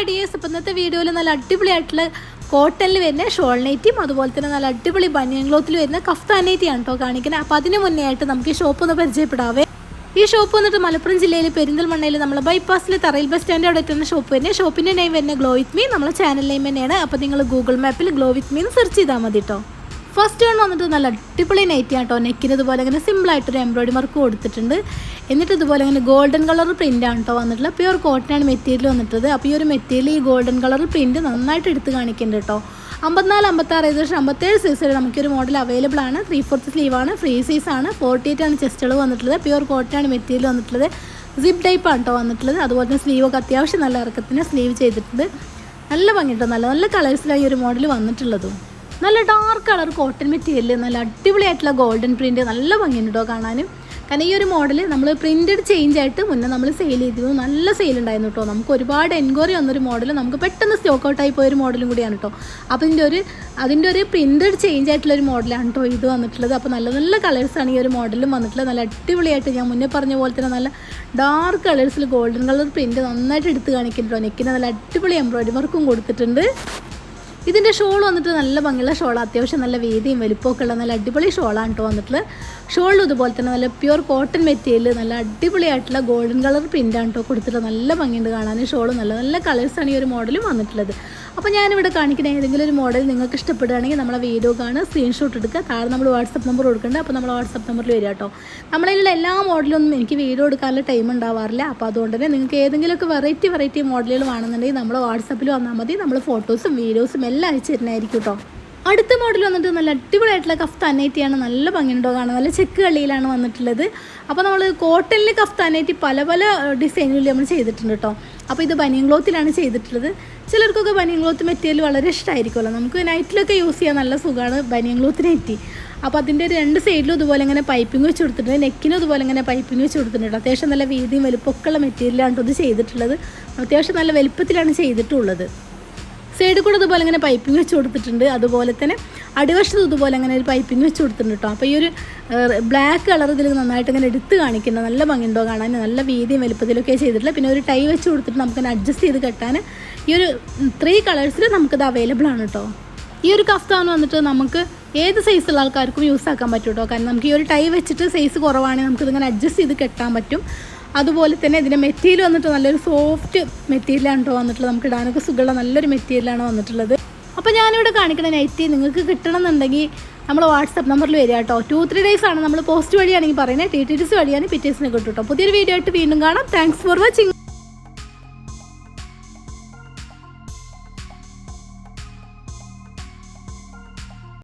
Hi dears ഇപ്പം ഇന്നത്തെ വീഡിയോയിൽ നല്ല അടിപൊളിയായിട്ടുള്ള കോട്ടണിൽ വരുന്ന ഷോൾ നൈറ്റിയും അതുപോലെ തന്നെ നല്ല അടിപൊളി ബനിയൻ ക്ലോത്തിൽ വരുന്ന കഫ്താൻ നൈറ്റിയാണ് കേട്ടോ കാണിക്കുന്നത് അപ്പോൾ അതിന് മുന്നേ ആയിട്ട് നമുക്ക് ഈ ഷോപ്പ് ഒന്ന് പരിചയപ്പെടാവേ. ഈ ഷോപ്പ് വന്നിട്ട് മലപ്പുറം ജില്ലയിൽ പെരിന്തൽമണ്ണയിൽ നമ്മൾ ബൈപ്പാസിൽ തറയിൽ ബസ് സ്റ്റാൻഡ് അവിടെ എത്തുന്ന ഷോപ്പ് തന്നെ ഷോപ്പിന്റെ നെയിം വരുന്ന ഗ്ലോ വിത്ത് മീ നമ്മളെ ചാനൽ നെയിം തന്നെയാണ്. അപ്പോൾ നിങ്ങൾ ഗൂഗിൾ മാപ്പിൽ ഗ്ലോ വിത്ത് മീ സെർച്ച് ചെയ്താൽ മതി കേട്ടോ ഫസ്റ്റ് വൺ വന്നിട്ട് നല്ല അടിപൊളി നൈറ്റി ആട്ടോ നെക്കിന് ഇതുപോലെ ഇങ്ങനെ സിമ്പിളായിട്ടൊരു എംബ്രോയിഡറി വർക്ക് കൊടുത്തിട്ടുണ്ട്. എന്നിട്ട് ഇതുപോലെ ഇങ്ങനെ ഗോൾഡൻ കളർ പ്രിന്റ് ആണ് കേട്ടോ വന്നിട്ടുള്ളത്. പ്യുവർ കോട്ടൺ ആണ് മെറ്റീരിയൽ വന്നിട്ടത് അപ്പോൾ ഈ ഒരു മെറ്റീരിയൽ ഈ ഗോൾഡൻ കളർ പ്രിന്റ് നന്നായിട്ട് എടുത്ത് കാണിക്കുന്നുണ്ട് കേട്ടോ അമ്പത്തിനാല് അമ്പത്താറ് ഏകദേശം അമ്പത്തേഴ് സൈസ് വരെ നമുക്കൊരു മോഡൽ അവൈലബിൾ ആണ്. ത്രീ ഫോർത്ത് ആണ് ഫ്രീ സൈസ് ആണ്. ഫോർട്ടി എയ്റ്റ് ആണ് ചെസ്റ്റുകൾ വന്നിട്ടുള്ളത്. പ്യുവർ കോട്ടൺ ആണ് മെറ്റീരിയൽ വന്നിട്ടുള്ളത്. സിപ്പ് ടൈപ്പ് ആണ് കേട്ടോ വന്നിട്ടുള്ളത്. അതുപോലെ തന്നെ സ്ലീവൊക്കെ അത്യാവശ്യം നല്ല ഇറക്കത്തിന് സ്ലീവ് ചെയ്തിട്ടുണ്ട്. നല്ല ഭംഗിട്ടോ നല്ല നല്ല കളേഴ്സിലാണ് ഈ ഒരു മോഡൽ വന്നിട്ടുള്ളതും. നല്ല ഡാർക്ക് കളർ കോട്ടൺ മെറ്റീരിയൽ നല്ല അടിപൊളിയായിട്ടുള്ള ഗോൾഡൻ പ്രിന്റ് നല്ല ഭംഗിയുണ്ട് കേട്ടോ കാണാനും. കാരണം ഈ ഒരു മോഡൽ നമ്മൾ പ്രിന്റഡ് ചേഞ്ച് ആയിട്ട് മുന്നേ നമ്മൾ സെയിൽ ചെയ്തിരുന്നു. നല്ല സെയിൽ ഉണ്ടായിരുന്നു കേട്ടോ നമുക്ക് ഒരുപാട് എൻക്വയറി വന്നൊരു മോഡൽ നമുക്ക് പെട്ടെന്ന് സ്റ്റോക്ക് ഔട്ട് ആയി പോയൊരു മോഡലും കൂടിയാണ് കേട്ടോ അപ്പോൾ ഇതിന്റെ ഒരു അതിന്റെ ഒരു പ്രിന്റഡ് ചേഞ്ച് ആയിട്ടുള്ള ഒരു മോഡലാണ് കേട്ടോ ഇത് വന്നിട്ടുള്ളത്. അപ്പോൾ നല്ല നല്ല കളേഴ്സാണ് ഈ ഒരു മോഡലും വന്നിട്ടുള്ളത്. നല്ല അടിപൊളിയായിട്ട് ഞാൻ മുന്നേ പറഞ്ഞ പോലെ തന്നെ നല്ല ഡാർക്ക് കളേഴ്സിൽ ഗോൾഡൻ കളർ പ്രിന്റ് നന്നായിട്ട് എടുത്ത് കാണിക്കുന്നുണ്ടോ നെക്കിന് നല്ല അടിപൊളി എംബ്രോയിഡറി വർക്കും കൊടുത്തിട്ടുണ്ട്. ഇതിന്റെ ഷോൾ വന്നിട്ട് നല്ല ഭംഗിയുള്ള ഷോൾ അത്യാവശ്യം നല്ല വീതിയും വലിപ്പമൊക്കെ ഉള്ള നല്ല അടിപൊളി ഷോളാണ് കേട്ടോ വന്നിട്ടുള്ളത് ഷോളിൽ ഇതുപോലെ തന്നെ നല്ല പ്യുർ കോട്ടൺ മെറ്റീരിയൽ നല്ല അടിപൊളിയായിട്ടുള്ള ഗോൾഡൻ കളർ പ്രിന്റാണ് കേട്ടോ കൊടുത്തിട്ടുള്ളത്. നല്ല ഭംഗിയുണ്ട് കാണാൻ. ഷോൾ നല്ല നല്ല കളേഴ്സാണ് ഈ ഒരു മോഡലും വന്നിട്ടുള്ളത്. അപ്പോൾ ഞാനിവിടെ കാണിക്കുന്ന ഏതെങ്കിലും ഒരു മോഡൽ നിങ്ങൾക്ക് ഇഷ്ടപ്പെടുകയാണെങ്കിൽ നമ്മളെ വീഡിയോ കാണുക സ്ക്രീൻഷോട്ട് എടുക്കുക. താഴെ നമ്മൾ വാട്സപ്പ് നമ്പർ കൊടുക്കേണ്ടത് അപ്പോൾ നമ്മൾ വാട്സപ്പ് നമ്പറിൽ വരിക കേട്ടോ. നമ്മളതിലുള്ള എല്ലാ മോഡലൊന്നും എനിക്ക് വീഡിയോ എടുക്കാനുള്ള ടൈം ഉണ്ടാവാറില്ല. അപ്പോൾ അതുകൊണ്ട് തന്നെ നിങ്ങൾക്ക് ഏതെങ്കിലുമൊക്കെ വെറൈറ്റി വെറൈറ്റി മോഡലുകൾ വേണമെന്നുണ്ടെങ്കിൽ നമ്മൾ വാട്സപ്പിൽ വന്നാൽ മതി. നമ്മൾ ഫോട്ടോസും വീഡിയോസും എല്ലാം അയച്ചു തരുന്നതായിരിക്കും കേട്ടോ. അടുത്ത മോഡൽ വന്നിട്ട് നല്ല അടിപൊളിയായിട്ടുള്ള കഫ്താനേറ്റിയാണ് നല്ല ഭംഗിയുണ്ടോ കാണാൻ? നല്ല ചെക്ക് കളിയിലാണ് വന്നിട്ടുള്ളത്. അപ്പോൾ നമ്മൾ കോട്ടണിൽ കഫ്താനേറ്റി പല പല ഡിസൈനിൽ നമ്മൾ ചെയ്തിട്ടുണ്ട് കേട്ടോ അപ്പോൾ ഇത് ബനിയൻ ക്ലോത്തിലാണ് ചെയ്തിട്ടുള്ളത്. ചിലർക്കൊക്കെ ബനിയൻ ക്ലോത്ത് മെറ്റീരിയൽ വളരെ ഇഷ്ടമായിരിക്കുമല്ലോ നമുക്ക് നൈറ്റിലൊക്കെ യൂസ് ചെയ്യാൻ നല്ല സുഖമാണ് ബനിയൻ ക്ലോത്ത് നെറ്റി. അപ്പോൾ അതിന്റെ രണ്ട് സൈഡിലും ഇതുപോലെ ഇങ്ങനെ പൈപ്പിംഗ് വെച്ച് കൊടുത്തിട്ടുണ്ട്. നെക്കിനും ഇതുപോലെ ഇങ്ങനെ പൈപ്പിംഗ് വെച്ച് കൊടുത്തിട്ടുണ്ട് അത്യാവശ്യം നല്ല വീതിയും വലുപ്പമൊക്കെയുള്ള മെറ്റീരിയലാണ് ഇത് ചെയ്തിട്ടുള്ളത്. അത്യാവശ്യം നല്ല വലുപ്പത്തിലാണ് ചെയ്തിട്ടുള്ളത്. സൈഡിൽ കൂടെ ഇതുപോലെ ഇങ്ങനെ പൈപ്പിംഗ് വെച്ച് കൊടുത്തിട്ടുണ്ട്. അതുപോലെ തന്നെ അടിവശത്ത് ഇതുപോലെ അങ്ങനെ ഒരു പൈപ്പിംഗ് വെച്ച് കൊടുത്തിട്ടുണ്ട് കേട്ടോ അപ്പോൾ ഈ ഒരു ബ്ലാക്ക് കളർ ഇതിൽ നന്നായിട്ട് ഇങ്ങനെ എടുത്ത് കാണിക്കുന്നത് നല്ല ഭംഗിയുണ്ടോ കാണാൻ നല്ല വീതിയും വലുപ്പത്തിലൊക്കെ ചെയ്തിട്ടില്ല പിന്നെ ഒരു ടൈ വെച്ച് കൊടുത്തിട്ട് നമുക്കിങ്ങനെ അഡ്ജസ്റ്റ് ചെയ്ത് കെട്ടാൻ ഈ ഒരു ത്രീ കളേഴ്സിൽ നമുക്കിത് അവൈലബിൾ ആണ് കേട്ടോ ഈ ഒരു കഫ്താൻ വന്നിട്ട് നമുക്ക് ഏത് സൈസുള്ള ആൾക്കാർക്കും യൂസ് ആക്കാൻ പറ്റും കേട്ടോ കാരണം നമുക്ക് ഈ ഒരു ടൈ വെച്ചിട്ട് സൈസ് കുറവാണെങ്കിൽ നമുക്കിതിങ്ങനെ അഡ്ജസ്റ്റ് ചെയ്ത് കെട്ടാൻ പറ്റും. അതുപോലെ തന്നെ ഇതിന്റെ മെറ്റീരിയൽ വന്നിട്ട് നല്ലൊരു സോഫ്റ്റ് മെറ്റീരിയലാണ് കേട്ടോ വന്നിട്ടുള്ളത്. നമുക്ക് ഇടാനൊക്കെ സുഖമുള്ള നല്ലൊരു മെറ്റീരിയലാണ് വന്നിട്ടുള്ളത്. അപ്പോൾ ഞാനിവിടെ കാണിക്കുന്ന നൈറ്റി നിങ്ങൾക്ക് കിട്ടണമെന്നുണ്ടെങ്കിൽ നമ്മൾ വാട്സപ്പ് നമ്പറിൽ വരിക കേട്ടോ. ടു ത്രീ ഡേയ്സ് ആണ് നമ്മൾ പോസ്റ്റ് വഴിയാണെങ്കിൽ പറയുന്നത്. ടി ടി ടിസ് വഴിയാണ് പിറ്റേഴ്സിന് കിട്ടും കേട്ടോ പുതിയൊരു വീഡിയോ ആയിട്ട് വീണ്ടും കാണാം. Thanks for watching